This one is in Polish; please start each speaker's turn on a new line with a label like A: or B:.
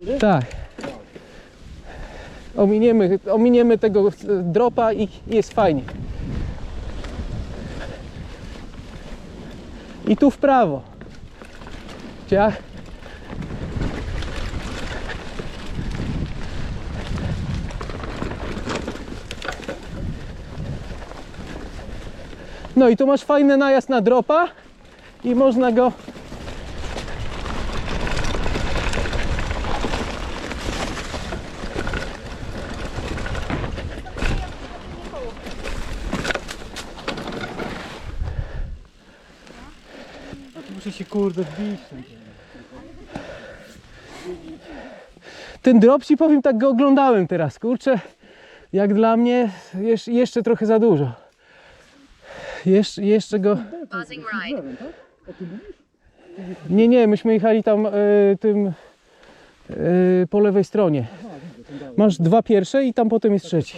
A: Tak. Ominiemy, ominiemy tego dropa i jest fajnie. I tu w prawo. Ciach. No i tu masz fajny najazd na dropa i można go
B: muszę się kurde wbić.
A: Ten drop ci powiem, tak go oglądałem teraz, kurczę, jak dla mnie jesz, jeszcze trochę za dużo. Jesz, jeszcze go...
C: Buzzing.
A: Nie, nie, myśmy jechali tam e, tym e, po lewej stronie. Masz dwa pierwsze i tam potem jest trzeci.